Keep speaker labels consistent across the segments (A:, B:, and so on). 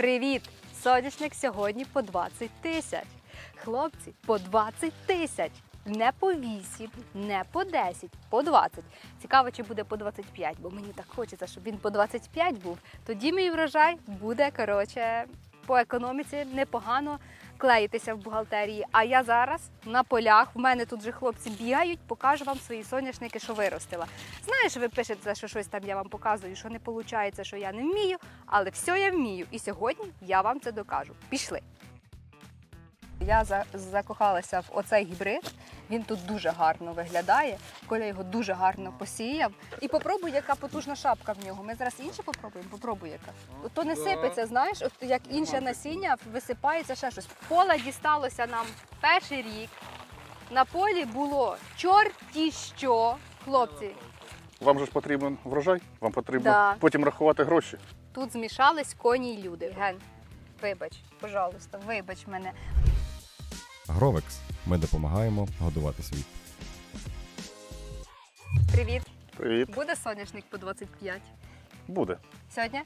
A: Привіт! Соняшник сьогодні по 20 тисяч. Хлопці, по 20 тисяч. Не по 8, не по 10, по 20. Цікаво, чи буде по 25, бо мені так хочеться, щоб він по 25 був. Тоді мій врожай буде, коротше, по економіці непогано клеїтися в бухгалтерії. А я зараз на полях, в мене тут же хлопці бігають, покажу вам свої соняшники, що виростила. Знаєш, ви пишете, що щось там я вам показую, що не виходить, що я не вмію, але все я вмію. І сьогодні я вам це докажу. Пішли. Я за- закохалася в оцей гібрид. Він тут дуже гарно виглядає. Коля його дуже гарно посіяв. І попробуй, яка потужна шапка в нього. Ми зараз інше попробуємо. Попробуй яка. То не сипеться, знаєш, от як інше насіння висипається ще щось. Поле дісталося нам перший рік. На полі було чорті що, хлопці.
B: Вам же ж потрібен врожай, вам потрібно
A: Да.
B: потім рахувати гроші.
A: Тут змішались коні й люди. Ген, вибач, пожалуйста, вибач мене.
C: Гровекс. Ми допомагаємо годувати світ.
A: Привіт.
B: Привіт.
A: Буде соняшник по 25.
B: Буде.
A: Сьогодні?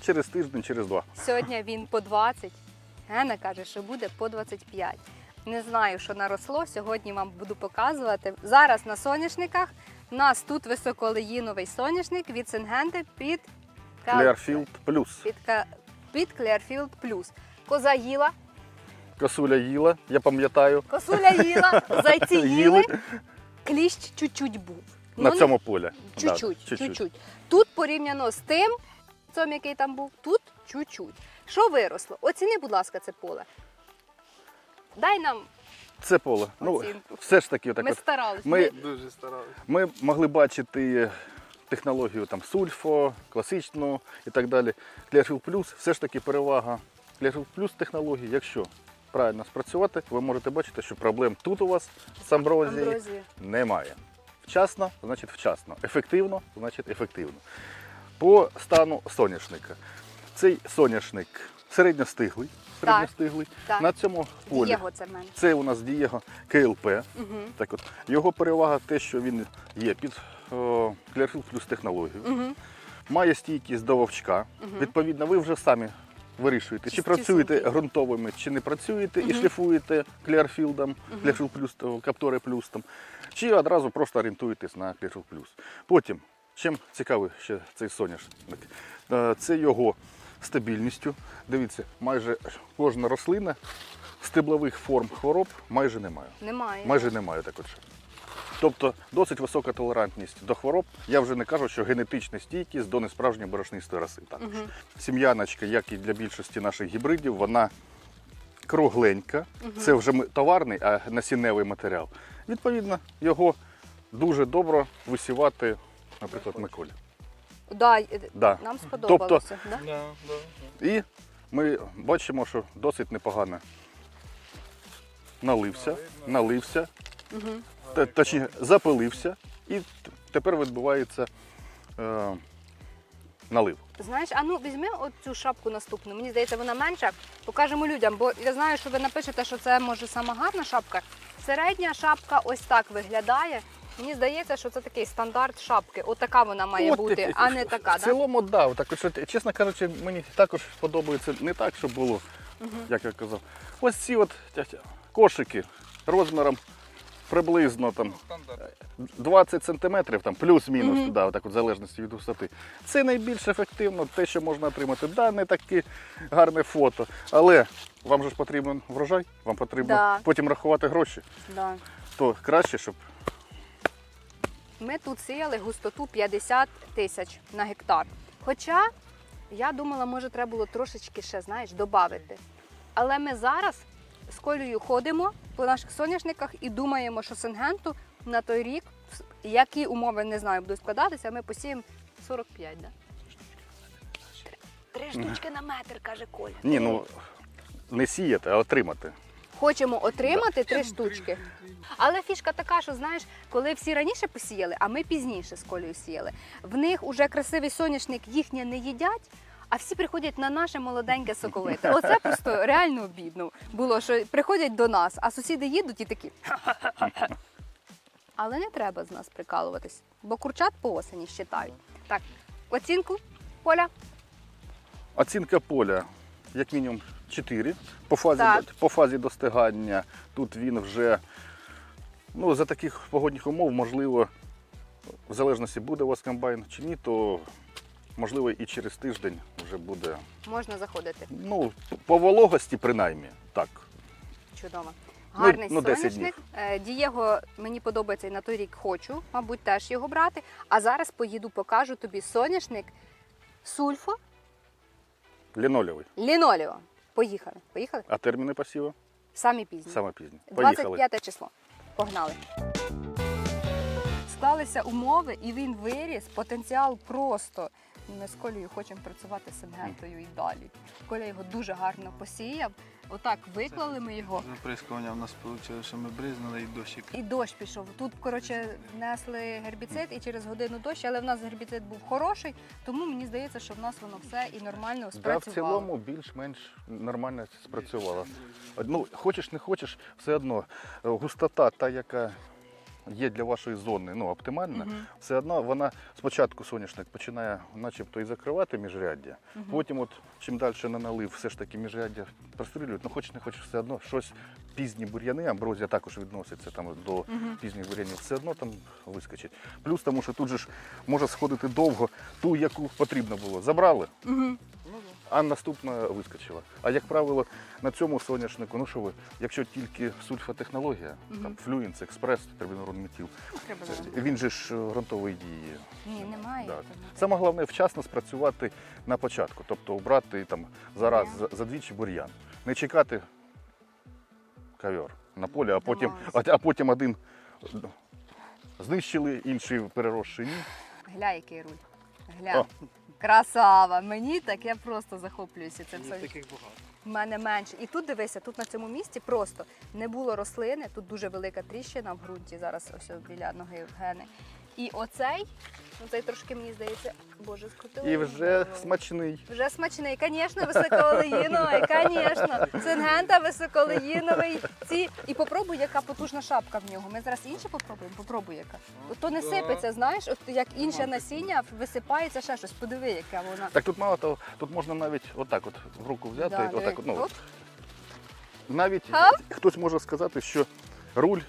B: Через тиждень, через два.
A: Сьогодні він по 20. Гена каже, що буде по 25. Не знаю, що наросло. Сьогодні вам буду показувати. Зараз на соняшниках у нас тут високолеїновий соняшник від Сингенти під
B: Clearfield плюс.
A: під, під Clearfield Plus. Коза їла,
B: Косуля їла, я пам'ятаю,
A: косуля їла, зайці їли, кліщ чуть-чуть був.
B: на
A: Ну,
B: цьому полі.
A: Чуть-чуть,
B: Да,
A: чуть-чуть. Тут порівняно з тим, цим, який там був, тут чуть-чуть. Що виросло? Оціни, будь ласка, це поле. Дай нам,
B: Це поле. Ну,
A: Оцінку.
B: все ж таки, так
A: ми
B: от,
A: старались.
B: ми-
D: Дуже старалися.
B: ми могли бачити технологію там сульфо, класичну і так далі. Clearfield Plus, все ж таки перевага Clearfield Plus технології. Якщо правильно спрацювати, ви можете бачити, що проблем тут у вас з амброзією
A: Амброзія.
B: немає. Вчасно, значить вчасно. Ефективно, значить ефективно. По стану соняшника. Цей соняшник середньостиглий. середньостиглий.
A: так.
B: На цьому полі.
A: Його це в мене.
B: Це у нас Дієго КЛП.
A: Угу.
B: Так от, його перевага те, що він є під Clearfield Plus технологію.
A: Угу.
B: Має стійкість до вовчка.
A: Мгм.
B: Відповідно, ви вже самі вирішуєте, чи працюєте ґрунтовими, чи не працюєте і шліфуєте Clearfield Plus, то, Captore Plus, там, чи одразу просто орієнтуєтесь на Clearfield Plus. Потім, чим цікавий ще цей соняшник? Е, Це його стабільністю. Дивіться, майже кожна рослина стеблових форм хвороб майже немає.
A: Немає.
B: Майже немає також. Тобто досить висока толерантність до хвороб. Я вже не кажу, що генетична стійкість до несправжньої борошнистої роси. Також.
A: Мгм.
B: Сім'яночка, як і для більшості наших гібридів, вона кругленька. Це вже товарний, а насінневий матеріал. Відповідно, його дуже добре висівати, наприклад, Миколі.
A: Да, е,
B: Да.
A: Нам сподобалося. да?
D: Да, да.
B: І ми бачимо, що досить непогано налився, налився,
A: Мгм.
B: Точніше, запилився, і тепер відбувається е, налив.
A: Знаєш, а ну візьми оцю шапку наступну. Мені здається, вона менша. Покажемо людям, бо я знаю, що ви напишете, що це може сама гарна шапка. Середня шапка ось так виглядає. Мені здається, що це такий стандарт шапки. Отака вона має
B: От,
A: бути, а не така.
B: В
A: Да?
B: цілому, да, так, що, чесно кажучи, мені також подобається не так, щоб було, як я казав. Ось ці от тя- тя, кошики розміром приблизно там, 20 сантиметрів, там, плюс-мінус, да, так, от, в залежності від висоти. Це найбільш ефективно, те, що можна отримати. Да, не таке гарне фото, але вам же ж потрібен врожай, вам потрібно
A: Да.
B: потім рахувати гроші.
A: Да.
B: То краще, щоб
A: Ми тут сіяли густоту 50 тисяч на гектар. Хоча я думала, може, треба було трошечки ще, знаєш, додати. Але ми зараз з Колею ходимо по наших соняшниках і думаємо, що Сенгенту на той рік, які умови не знаю, будуть складатися, ми посіємо 45, да? Три штучки на метр, каже Коля.
B: ні, ну не сіяти, а отримати.
A: Хочемо отримати три штучки. Але фішка така, що знаєш, коли всі раніше посіяли, а ми пізніше з колею сіяли, в них уже красивий соняшник їхнє не їдять. А всі приходять на наше молоденьке соковите. Оце просто реально обідно було, що приходять до нас, а сусіди їдуть і такі. Але не треба з нас прикалуватись, бо курчат по осені щитають. Так, оцінку, Коля,
B: Оцінка поля, як мінімум 4. По фазі,
A: Так.
B: по фазі достигання тут він вже ну, за таких погодних умов, можливо, в залежності буде у вас комбайн чи ні, то можливо і через тиждень вже буде.
A: Можна заходити.
B: Ну, по вологості принаймні, так.
A: Чудово.
B: Ну,
A: Гарний
B: ну, 10
A: соняшник. Е, Дієго мені подобається і на той рік хочу, мабуть, теж його брати. А зараз поїду, покажу тобі соняшник сульфо
B: Лінолевий.
A: лінолео. Поїхали. Поїхали?
B: А терміни посіву?
A: Самі пізні.
B: Саме пізні.
A: 25 число. Погнали. Склалися умови, і він виріс. Потенціал просто. Ми з Колею хочемо працювати з Сингентою і далі. Коля його дуже гарно посіяв. Отак виклали ми його.
D: Заприскування в нас вийшло, що ми бризнули і дощик.
A: І дощ пішов. Тут, коротше, внесли гербіцид і через годину дощ, але в нас гербіцид був хороший, тому мені здається, що в нас воно все і нормально
B: Да, в
A: спрацювало.
B: цілому більш-менш нормально спрацювало. Ну, хочеш не хочеш, все одно е, густота, та, яка є для вашої зони, ну, оптимальна,
A: Мгм.
B: все одно вона спочатку соняшник починає начебто і закривати міжряддя,
A: Мгм.
B: потім, от, чим далі на налив, все ж таки міжряддя прострілюють, ну хочеш не хочеш, все одно щось пізні бур'яни, амброзія також відноситься там, до
A: Мгм.
B: пізніх бур'янів, все одно там вискочить. Плюс тому, що тут же ж може сходити довго, ту, яку потрібно було, забрали,
A: Мгм.
B: А наступна вискочила. А як правило, на цьому соняшнику, ну що ви, якщо тільки сульфотехнологія,
A: Мгм.
B: там Fluence, Експрес, метіл,
A: Ну,
B: він же ж е, ґрунтової дії.
A: Ні, немає.
B: Да. Саме головне вчасно спрацювати на початку, тобто обрати там зараз за, за двічі бур'ян. Не чекати ковер на полі, а потім, а, а потім один знищили, інший переросший ні.
A: Гля, який руль. Гля.
B: О.
A: Красава. Мені так я просто захоплююся цим Мені
D: таких багато.
A: В мене менше. І тут дивися, тут на цьому місці просто не було рослини, тут дуже велика тріщина в ґрунті, зараз ось біля ноги Євгени. І оцей, оцей трошки мені здається, боже, скрутило.
B: І вже смачний.
A: Вже смачний, звісно, високоолеїновий, звісно. Сингента високоолеїновий. Ці. І попробуй, яка потужна шапка в нього. Ми зараз інше попробуємо. Попробуй, яка. От то не сипеться, знаєш, от як інше насіння висипається ще щось. Подиви, яка вона.
B: Так тут мало того, тут можна навіть отак от в руку взяти,
A: Да,
B: отак, от, ну,
A: Оп.
B: навіть
A: Хап.
B: хтось може сказати, що руль,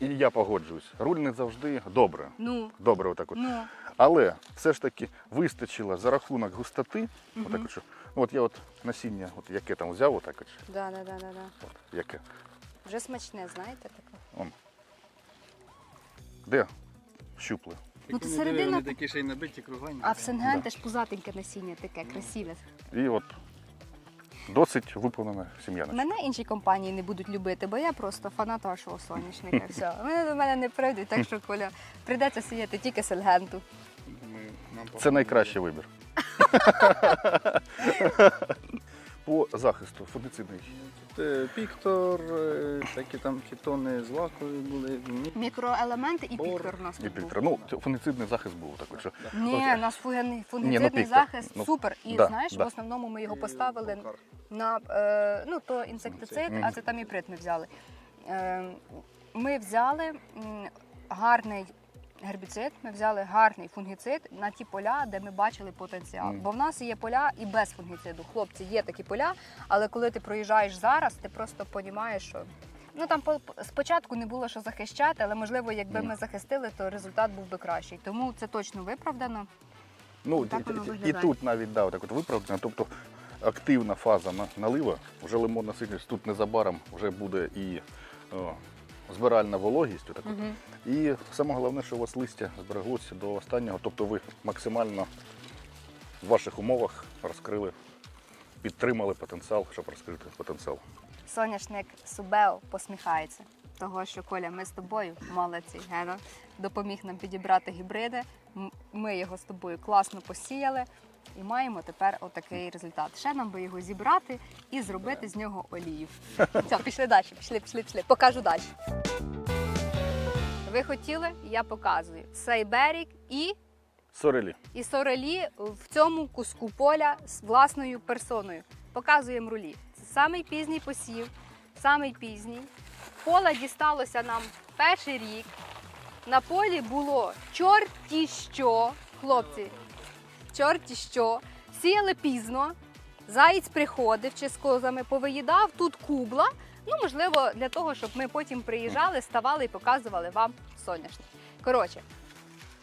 B: і я погоджуюсь, руль не завжди добре.
A: Ну,
B: Добре, отак от.
A: ну.
B: Але все ж таки вистачило за рахунок густоти.
A: Мгм.
B: Отак от, що, ну, от я от насіння, от яке там взяв, отак от,
A: Да, да, да, да, да.
B: от, яке.
A: Вже смачне, знаєте таке.
B: Де щупле?
A: Ну, то середина-
D: Вони такі ще й набиті кругленькі.
A: А в Сенгенте ж пузатеньке насіння таке красиве.
B: І от досить виповнена сім'я. наша.
A: Мене інші компанії не будуть любити, бо я просто фанат вашого соняшника. Все. Вони до мене не прийдуть, так що Коля прийдеться сіяти тільки Сельгенту.
B: Це найкращий вибір. По захисту фунгицидний.
D: Тут, е, Піктор, е, такі там хітони з лакою були.
A: Мікроелементи і
D: Бор.
A: піктор у нас
B: І
A: тут був.
B: Піктор. Ну, це захист був так. от, Що,
A: Ні, у нас
B: Ні, ну, піктор.
A: захист
B: Ну,
A: супер. І
B: да,
A: знаєш,
B: да.
A: в основному ми його поставили
D: Бокар.
A: на е, ну, то інсектицид,
B: Мгм.
A: а це там і прит ми взяли. Е, ми взяли м, гарний гербіцид, ми взяли гарний фунгіцид на ті поля, де ми бачили потенціал. Бо в нас є поля і без фунгіциду. Хлопці, є такі поля, але коли ти проїжджаєш зараз, ти просто розумієш, що. Ну там по- по- спочатку не було що захищати, але можливо, якби ми захистили, то результат був би кращий. Тому це точно виправдано.
B: Ну,
A: Так
B: і,
A: воно
B: і- тут навіть да, так от виправдано. Тобто активна фаза на- налива, вже лимонна сильність, тут незабаром вже буде і о, збиральна вологість. Отак от.
A: Мгм.
B: І саме головне, що у вас листя збереглося до останнього, тобто ви максимально в ваших умовах розкрили, підтримали потенціал, щоб розкрити потенціал.
A: Соняшник Субео посміхається. Того, що Коля, ми з тобою молодці, Гено, допоміг нам підібрати гібриди. Ми його з тобою класно посіяли і маємо тепер отакий результат. Ще нам би його зібрати і зробити з нього олію. Все, пішли далі, пішли, пішли, пішли. Покажу далі. Ви хотіли, я показую. Сайберік і
B: Сорелі.
A: і сорелі в цьому куску поля з власною персоною. Показуємо рулі. Це самий пізній посів, самий пізній. Поле дісталося нам перший рік. На полі було чорті що, хлопці, чорті що. Сіяли пізно, Заєць приходив чи з козами повиїдав, тут кубла. Ну, можливо, для того, щоб ми потім приїжджали, ставали і показували вам соняшник. Коротше,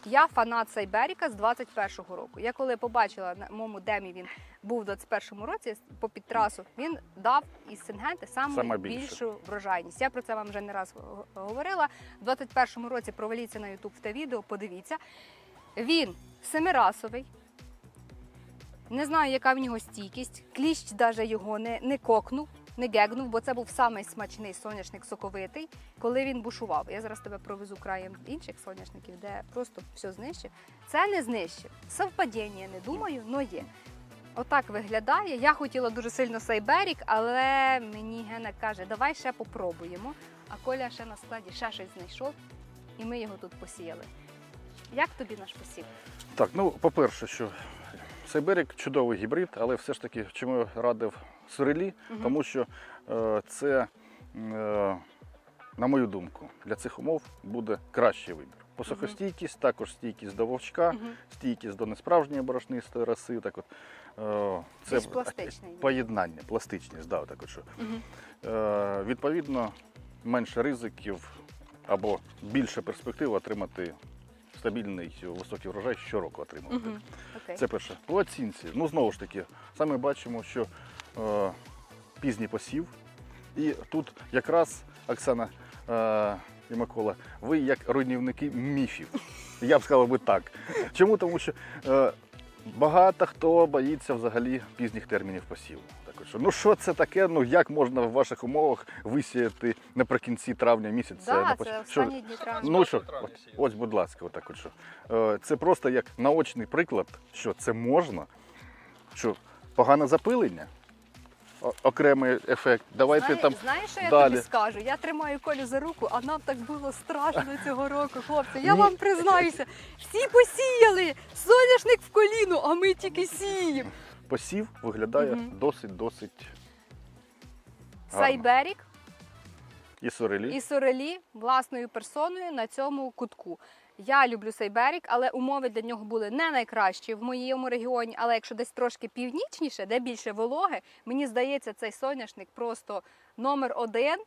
A: я фанат Сайберіка з 21-го року. Я коли побачила на моєму демі він був в 21-му році по під трасу, він дав із Сингенти
B: Саме
A: саме більшу врожайність. Я про це вам вже не раз говорила. В 21-му році проваліться на YouTube в те відео, подивіться. Він семирасовий. Не знаю, яка в нього стійкість. Кліщ навіть його не, не кокнув, не гегнув, бо це був самий смачний соняшник соковитий, коли він бушував. Я зараз тебе провезу краєм інших соняшників, де просто все знищив. Це не знищив. Совпадіння, не думаю, але є. Отак виглядає. Я хотіла дуже сильно сайберік, але мені Гена каже, давай ще попробуємо. А Коля ще на складі ще щось знайшов, і ми його тут посіяли. Як тобі наш посів?
B: Так, ну, по-перше, що Сайберік чудовий гібрид, але все ж таки, чому я радив Сурелі,
A: Мгм.
B: тому що е, це, е, на мою думку, для цих умов буде кращий вибір. Посухостійкість, також стійкість до вовчка,
A: Мгм.
B: стійкість до несправжньої борошнистої роси. Так от, е, це
A: пластичний.
B: поєднання, пластичність, да, так от що.
A: Мгм.
B: Е, відповідно, менше ризиків або більше перспектив отримати стабільний високий врожай щороку отримувати.
A: Мгм. Окей.
B: Це перше. По оцінці. Ну, знову ж таки, саме бачимо, що е, пізній посів. І тут якраз Оксана е, і Микола, ви як руйнівники міфів. Я б сказав би так. Чому? Тому що е, багато хто боїться взагалі пізніх термінів посіву. Що, ну що це таке? Ну як можна в ваших умовах висіяти наприкінці травня місяця?
A: Да,
B: на
A: це
B: поч-
A: останні дні травня.
B: Ну що, от, ось, будь ласка, отак от що. Е, Це просто як наочний приклад, що це можна, що погане запилення, окремий ефект. Давайте
A: Знає-
B: там
A: знаєш, що я
B: далі.
A: тобі скажу? Я тримаю Колю за руку, а нам так було страшно цього року, хлопці. Я
B: Ні.
A: вам признаюся, всі посіяли соняшник в коліно, а ми тільки сіємо.
B: Посів виглядає
A: Мгм.
B: досить-досить гарно.
A: Сайберік
B: І сорелі.
A: і Сорелі власною персоною на цьому кутку. Я люблю Сайберік, але умови для нього були не найкращі в моєму регіоні. Але якщо десь трошки північніше, де більше вологи, мені здається, цей соняшник просто номер один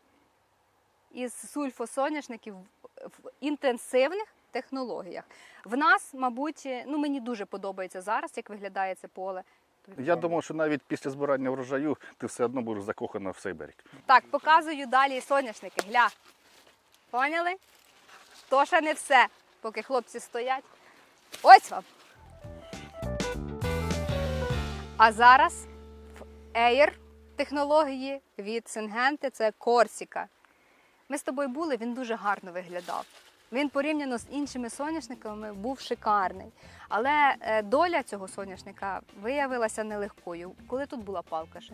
A: із сульфосоняшників в- в інтенсивних технологіях. В нас, мабуть, ну мені дуже подобається зараз, як виглядає це поле.
B: Я думаю, що навіть після збирання врожаю ти все одно будеш закохана в Сейберік.
A: Так, показую далі соняшники. Гля. Поняли? То ще не все, поки хлопці стоять. Ось вам. А зараз в Air технології від Сингенти це Корсіка. Ми з тобою були, він дуже гарно виглядав. Він порівняно з іншими соняшниками був шикарний. Але е, доля цього соняшника виявилася нелегкою. Коли тут була палка ще?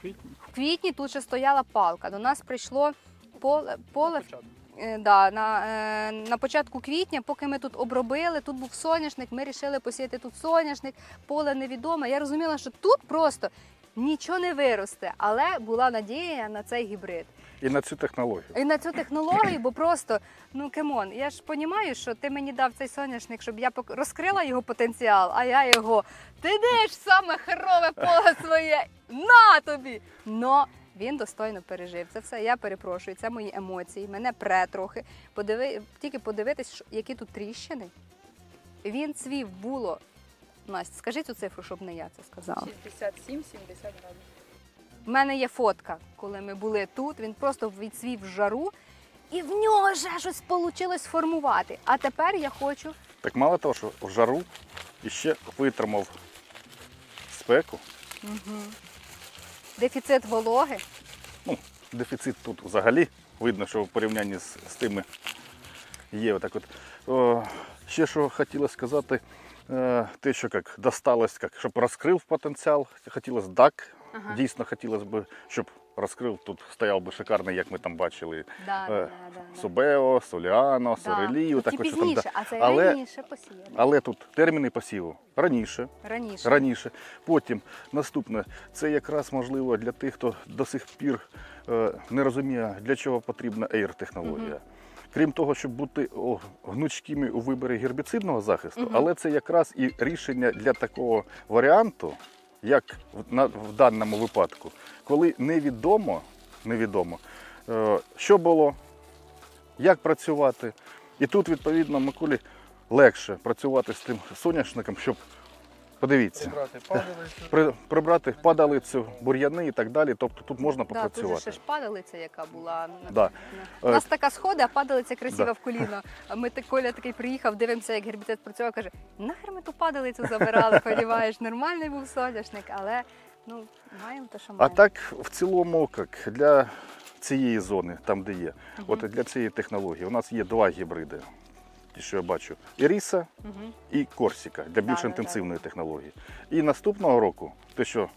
D: Квітні.
A: В квітні тут ще стояла палка. До нас прийшло поле, поле е, да, на, е, на початку квітня, поки ми тут обробили, тут був соняшник, ми вирішили посіяти тут соняшник, поле невідоме. Я розуміла, що тут просто нічого не виросте, але була надія на цей гібрид.
B: І на цю технологію.
A: І на цю технологію, бо просто, ну кемон, я ж розумію, що ти мені дав цей соняшник, щоб я розкрила його потенціал, а я його, ти де ж саме херове поле своє, на тобі! Но він достойно пережив. Це все я перепрошую, це мої емоції, мене пре трохи. Подиви, тільки подивитись, які тут тріщини. Він цвів було. Настя, скажи цю цифру, щоб не я це сказала.
E: 67-70 градусів.
A: У мене є фотка, коли ми були тут. Він просто відсвів жару, і в нього вже щось вийшло сформувати. А тепер я хочу.
B: Так мало того, що в жару і ще витримав спеку.
A: Дефіцит вологи.
B: Ну, дефіцит тут взагалі видно, що в порівнянні з, з тими є. Отак от. О, ще що хотілося сказати, е, те, що як досталось, як, щоб розкрив потенціал, хотілося так.
A: Ага.
B: Дійсно хотілося б, щоб розкрив, тут стояв би шикарний, як ми там бачили.
A: Да,
B: Е,
A: да, да.
B: Субео, Соліано,
A: Да.
B: Сорелію, так
A: і
B: от, там. да.
A: а це
B: Але-
A: раніше посіяно.
B: Але тут терміни посіву раніше,
A: Раніше.
B: раніше. Потім наступне, це якраз можливо для тих, хто до сих пір е, не розуміє, для чого потрібна air технологія. Крім того, щоб бути гнучкими у виборі гербіцидного захисту,
A: Мгм.
B: але це якраз і рішення для такого варіанту, як в, на, в даному випадку, коли невідомо, невідомо е, що було, як працювати. І тут, відповідно, Миколі легше працювати з тим соняшником, щоб подивіться,
D: Прибрати падалицю.
B: при, прибрати падалицю, бур'яни і так далі. Тобто тут можна
A: Да, тут же
B: попрацювати.
A: ще ж падалиця, яка була.
B: Да.
A: У нас така схода, а падалиця красива
B: Да.
A: в коліно. А ми так Коля такий приїхав, дивимося, як гербіцид працював, каже, нахер ми ту падалицю забирали, понімаєш, нормальний був соняшник, але ну, маємо те, що
B: А так, в цілому, як для цієї зони, там де є, от для цієї технології, у нас є два гібриди. Ті, що я бачу, Іріса
A: Мгм.
B: і Корсіка для більш
A: Да, да,
B: інтенсивної технології. І наступного року, те, що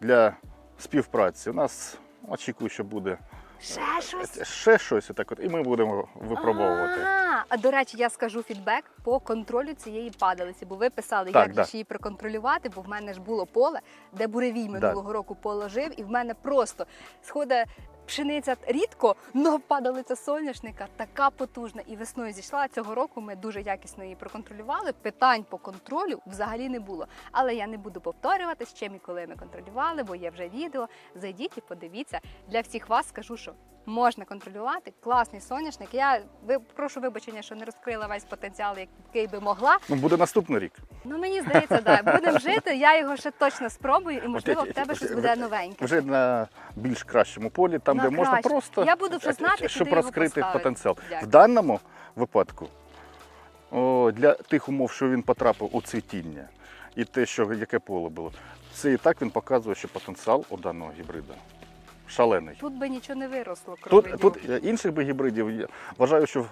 B: для співпраці, у нас очікую, що буде
A: Ще щось.
B: ще щось, отак от, і ми будемо випробовувати.
A: Ага. А до речі, я скажу фідбек по контролю цієї падалиці, бо ви писали,
B: Так,
A: як
B: да.
A: її проконтролювати, бо в мене ж було поле, де буревій минулого року положив, і в мене просто сходить пшениця рідко, но падалиця соняшника така потужна. І весною зійшла. Цього року ми дуже якісно її проконтролювали. Питань по контролю взагалі не було. Але я не буду повторювати, з чим і коли ми контролювали, бо є вже відео. Зайдіть і подивіться. Для всіх вас скажу, що можна контролювати. Класний соняшник. Я ви прошу вибачення, що не розкрила весь потенціал, який би могла.
B: Ну, буде наступний рік.
A: Ну мені здається, да. Будемо жити. Я його ще точно спробую, і можливо в тебе щось буде новеньке.
B: Вже на більш кращому полі, там,
A: На
B: де можна просто
A: Я буду вже знати,
B: щоб
A: його
B: розкрити
A: поставити.
B: потенціал.
A: Дякую.
B: В даному випадку о, для тих умов, що він потрапив у цвітіння, і те, що яке поле було, це і так він показує, що потенціал у даного гібрида шалений.
A: Тут би нічого не виросло, крім
B: Тут, тут інших би гібридів я вважаю, що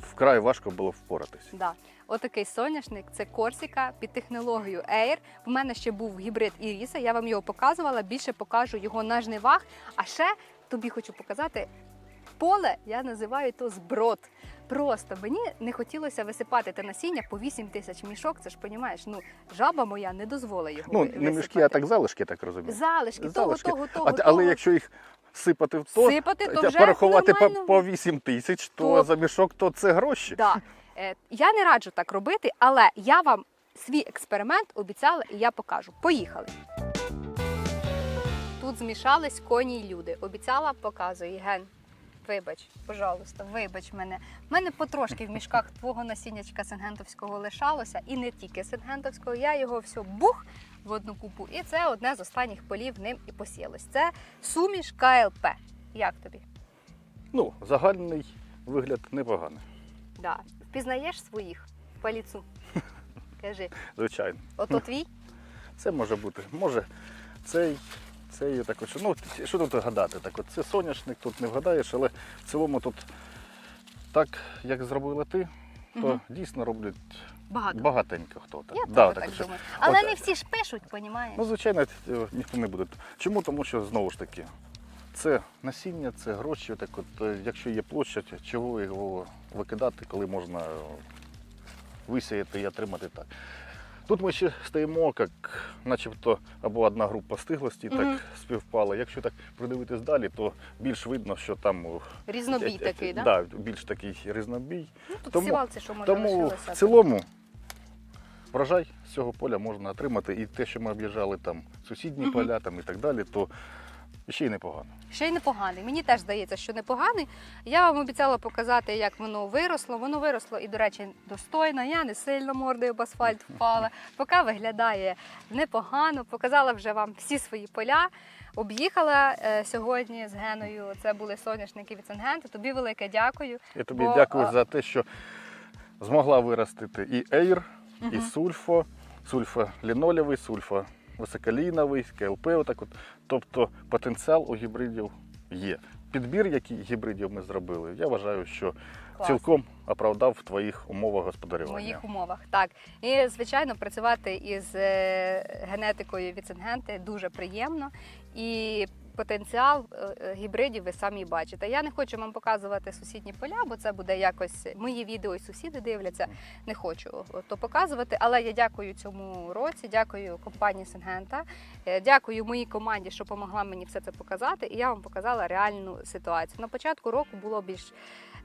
B: вкрай важко було впоратись.
A: Да. Отакий соняшник це Корсіка під технологією Air. В мене ще був гібрид Іріса, я вам його показувала, більше покажу його на жнивах. А ще тобі хочу показати поле, я називаю то зброд. Просто мені не хотілося висипати те насіння по 8 тисяч мішок. Це ж понімаєш, ну жаба моя не дозволить його.
B: Ну,
A: ви-
B: не мішки, а так залишки, так розумію.
A: залишки,
B: Залишки.
A: того, того, того.
B: А,
A: того.
B: але якщо їх сипати в то,
A: Сипати, то вже
B: порахувати по,
A: нормально.
B: по 8 тисяч, то,
A: То-
B: за мішок то це гроші.
A: Да. Е, Я не раджу так робити, але я вам свій експеримент обіцяла і я покажу. Поїхали. Тут змішались коні й люди. Обіцяла, показую. Ген, вибач, пожалуйста, вибач мене. У мене потрошки в мішках твого насіннячка сингентовського лишалося, і не тільки сингентовського. Я його все бух в одну купу. І це одне з останніх полів ним і посіялось. Це суміш КЛП. Як тобі?
B: Ну, загальний вигляд непоганий,
A: Да. Впізнаєш своїх по ліцу? Кажи,
B: звичайно.
A: ото твій?
B: Це може бути. Може цей, цей так от, ну, що тут гадати? Так от, це соняшник, тут не вгадаєш, але в цілому тут так, як зробила ти, то
A: Мгм.
B: дійсно роблять
A: Багато.
B: багатенько хто так.
A: Я
B: Да,
A: теж так
B: що-
A: думаю. Але
B: От,
A: не всі ж пишуть, понімаєш?
B: Ну, звичайно, е, ніхто не буде. Чому? Тому що знову ж таки, це насіння, це гроші. Так от, е, якщо є площа, чого його викидати, коли можна е, висіяти і отримати так. Тут ми ще стоїмо, як начебто або одна група стиглості
A: Мгм.
B: так співпала. Якщо так придивитись далі, то більш видно, що там е,
A: Різнобій
B: е, е,
A: такий, да?
B: да, більш такий різнобій.
A: Ну, тут
B: тому-
A: сівалці, що може
B: Тому в цілому врожай з цього поля можна отримати. І те, що ми об'їжджали там сусідні
A: Мгм.
B: поля там, і так далі, то ще й непогано.
A: Ще й непоганий. Мені теж здається, що непоганий. Я вам обіцяла показати, як воно виросло. Воно виросло і, до речі, достойно. Я не сильно мордою об асфальт впала. Поки виглядає непогано. Показала вже вам всі свої поля. Об'їхала е, сьогодні з Геною. Це були соняшники від Сенгента. Тобі велике дякую.
B: Я тобі
A: Бо,
B: дякую
A: а-
B: за те, що змогла виростити і ейр, і сульфо, сульфо лінолевий, сульфо високоліновий, КЛП. Отак от. Тобто потенціал у гібридів є. Підбір, який гібридів ми зробили, я вважаю, що
A: Клас.
B: цілком оправдав в твоїх умовах
A: В
B: господарювання.
A: моїх умовах. Так. І, звичайно, працювати із е, генетикою від дуже приємно. І потенціал е, е, гібридів ви самі бачите. Я не хочу вам показувати сусідні поля, бо це буде якось мої відео і сусіди дивляться. Не хочу то показувати, але я дякую цьому році, дякую компанії Сингента, е, дякую моїй команді, що допомогла мені все це показати. І я вам показала реальну ситуацію. На початку року було більш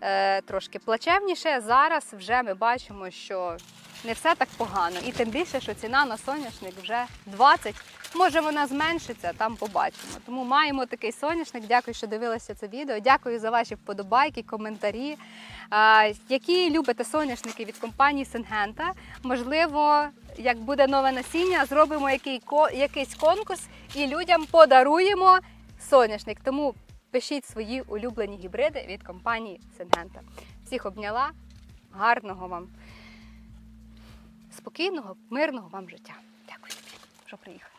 A: е, трошки плачевніше. Зараз вже ми бачимо, що не все так погано. І тим більше, що ціна на соняшник вже 20. Може вона зменшиться, там побачимо. Тому маємо такий соняшник. Дякую, що дивилися це відео. Дякую за ваші вподобайки, коментарі. Які любите соняшники від компанії Сингента. Можливо, як буде нове насіння, зробимо який, якийсь конкурс і людям подаруємо соняшник. Тому пишіть свої улюблені гібриди від компанії Сингента. Всіх обняла. Гарного вам, спокійного, мирного вам життя. Дякую, що приїхали.